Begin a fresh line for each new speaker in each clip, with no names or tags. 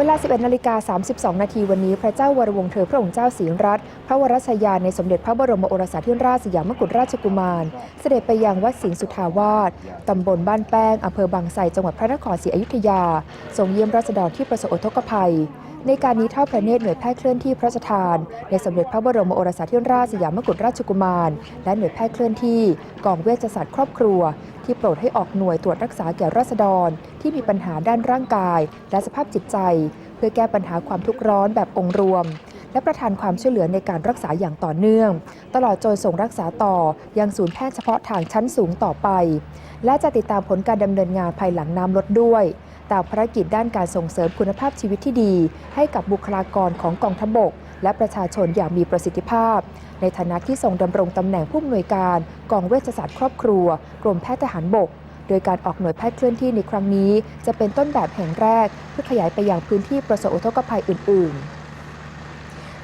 เวลา 11นาฬิกา32 นาทีวันนี้ พระเจ้าวรวงศ์เธอพระองค์เจ้าศรีรัตน์พระวรชยาในสมเด็จพระบรมโอรสาธิราชสยามกุฎราชกุมาร เสด็จไปยังวัดสิงห์สุทาวาสตำบลบ้านแป้งอำเภอบางไทรจังหวัดพระนครศรีอยุธยาทรงเยี่ยมราษฎรที่ประสบอุทกภัย ในการนี้เท่าพระเนตรหน่วยแพทย์เคลื่อนที่พระราชทาน ในสมเด็จพระบรมโอรสาธิราชสยามกุฎราชกุมาร และหน่วยแพทย์เคลื่อนที่กองเวชศาสตร์ครอบครัว ที่โปรดให้ออกหน่วยตรวจรักษาแก่ราษฎร ที่มีปัญหาด้านร่างกาย และสภาพจิตใจ เพื่อแก้ปัญหาความทุกข์ร้อนแบบองค์รวม และประทานความช่วยเหลือในการรักษาอย่างต่อเนื่อง ตลอดจนส่งรักษาต่อยังศูนย์แพทย์เฉพาะทางชั้นสูงต่อไป และจะติดตามผลการดำเนินงานภายหลังน้ำลดด้วยตามภารกิจด้านการส่งเสริมคุณภาพชีวิตที่ดี ให้กับบุคลากรของกองทัพบก และประชาชนอย่างมีประสิทธิภาพ ในฐานะที่ทรงดำรงตำแหน่งผู้อำนวยการกองเวชศาสตร์ครอบครัว กรมแพทย์ทหารบก โดยการออกหน่วยแพทย์เคลื่อนที่ในครั้งนี้ จะเป็นต้นแบบแห่งแรก เพื่อขยายไปยังพื้นที่ประสบอุทกภัยอื่น ๆ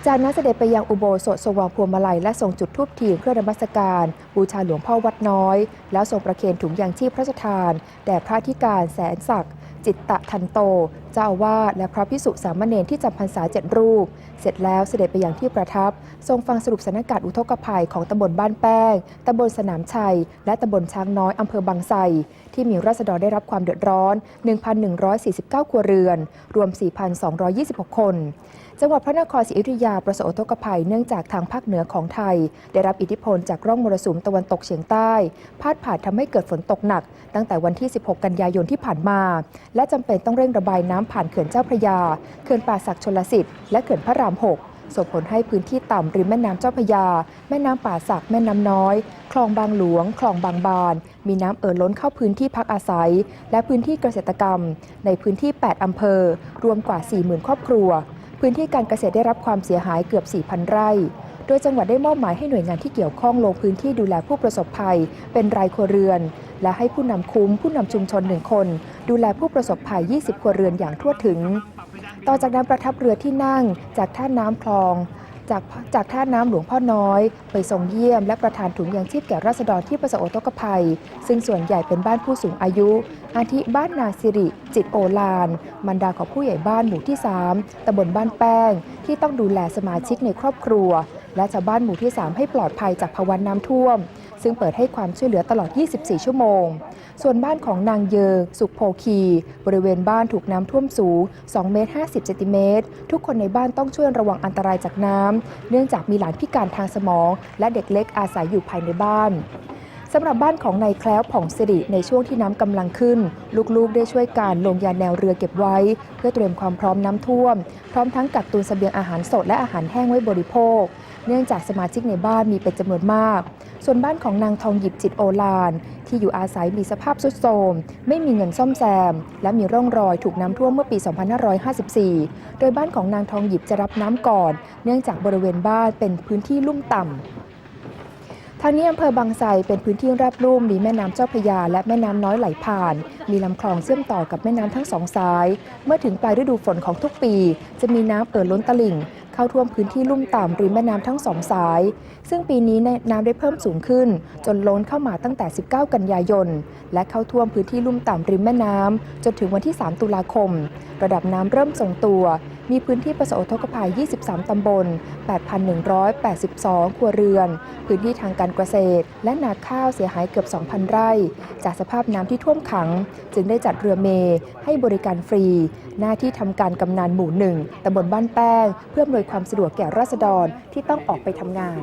จากนั้นเสด็จไปยังอุโบสถทรงวางพวงมาลัยและทรงจุดธูปเทียนเครื่องนมัสการ บูชาหลวงพ่อวัดน้อย แล้วทรงประเคนถุงยางชีพพระราชทาน แด่พระธิการแสนศักดิ์จิตตะทันโต เจ้าอาวาสและพระพิสุสามเณรที่จำพรรษาเจ็ดรูป เสร็จแล้วเสด็จไปยังที่ประทับ ทรงฟังสรุปสถานการณ์อุทกภัยของตำบลบ้านแป้งตำบลสนามชัย และตำบลช้างน้อยอำเภอบางไทรที่มีราษฎรได้รับความเดือดร้อน 1,149 ครัวเรือน รวม 4,226 คน จังหวัดพระนครศรีอยุธยาประสบอุทกภัยเนื่องจากทางภาคเหนือของไทย ได้รับอิทธิพลจากร่องมรสุมตะวันตกเฉียงใต้ พาดผ่านทำให้เกิดฝนตกหนัก ตั้งแต่วันที่ 16 กันยายนที่ผ่านมา และจำเป็นต้องเร่งระบายน้ำผ่านเขื่อนเจ้าพระยา เขื่อนป่าศักดิ์ชลสิทธิ์และเขื่อนพระราม6ส่งผลให้พื้นที่ต่ำริมแม่น้ำเจ้าพระยา แม่น้ำป่าสัก แม่น้ำน้อย คลองบางหลวง คลองบางบาน มีน้ำเอ่อล้นเข้าพื้นที่พักอาศัย และพื้นที่เกษตรกรรม ในพื้นที่ 8 อำเภอ รวมกว่า 40,000 ครอบครัว พื้นที่การเกษตรได้รับความเสียหายเกือบ 4,000 ไร่ โดยจังหวัดได้มอบหมายให้หน่วยงานที่เกี่ยวข้องลงพื้นที่ดูแลผู้ประสบภัย เป็นรายครัวเรือน และให้ผู้นำคุ้มผู้นำชุมชนหนึ่งคน ดูแลผู้ประสบภัย 20 ครัวเรือนอย่างทั่วถึง ต่อจากนั้นประทับเรือที่นั่งจากท่าน้ำคลองจากจากท่าน้ำหลวงพ่อน้อย ไปทรงเยี่ยมและประทานถุงยางชีพแก่ราษฎรที่ประสบอุทกภัย ซึ่งส่วนใหญ่เป็นบ้านผู้สูงอายุ อาทิบ้านนาสิริ จิตโอลานมันดาของผู้ใหญ่บ้านหมู่ที่ 3ตำบลบ้านแป้ง ที่ต้องดูแลสมาชิกในครอบครัว และชาวบ้านหมู่ที่ 3 ให้ปลอดภัยจากภาวะน้ำท่วม ซึ่งเปิดให้ความช่วยเหลือตลอด 24 ชั่วโมง ส่วนบ้านของนางเยอ สุขโพคี บริเวณบ้านถูกน้ำท่วมสูง 2 เมตร 50 เซนติเมตร ทุกคนในบ้านต้องช่วยระวังอันตรายจากน้ำ เนื่องจากมีหลานพิการทางสมอง และเด็กเล็กอาศัยอยู่ภายในบ้านสำหรับบ้านของนายแคล้วผ่องสิริในช่วงที่น้ำกำลังขึ้น ลูกๆ ได้ช่วยการลงยาแนวเรือเก็บไว้ เพื่อเตรียมความพร้อมน้ำท่วม พร้อมทั้งกักตุนเสบียงอาหารสดและอาหารแห้งไว้บริโภค เนื่องจากสมาชิกในบ้านมีเป็นจำนวนมาก ส่วนบ้านของนางทองหยิบจิตโอลาน ที่อยู่อาศัยมีสภาพทรุดโทรมไม่มีเงินซ่อมแซม และมีร่องรอยถูกน้ำท่วมเมื่อปี 2554 โดยบ้านของนางทองหยิบจะรับน้ำก่อน เนื่องจากบริเวณบ้านเป็นพื้นที่ลุ่มต่ำทางนี้อำเภอบางไทรเป็นพื้นที่ราบลุ่มมีแม่น้ำเจ้าพยา และแม่น้ำน้อยไหลผ่าน มีลำคลองเชื่อมต่อกับแม่น้ำทั้งสองสาย เมื่อถึงปลายฤดูฝนของทุกปี จะมีน้ำเอ่อล้นตลิ่ง เข้าท่วมพื้นที่ลุ่มต่ำริมแม่น้ำทั้งสองสาย ซึ่งปีนี้น้ำได้เพิ่มสูงขึ้น จนล้นเข้ามาตั้งแต่ 19 กันยายน และเข้าท่วมพื้นที่ลุ่มต่ำริมแม่น้ำจนถึงวันที่ 3 ตุลาคม ระดับน้ำเริ่มทรงตัว มีพื้นที่ประสบอุทกภัย 23 ตำบล 8,182 ครัวเรือน พื้นที่ทางการเกษตร และนาข้าวเสียหายเกือบ 2,000 ไร่ จากสภาพน้ำที่ท่วมขัง จึงได้จัดเรือเมย์ให้บริการฟรี หน้าที่ทำการกำนันหมู่หนึ่งตำบลบ้านแป้งเพื่ออำนวยความสะดวกแก่ราษฎรที่ต้องออกไปทำงาน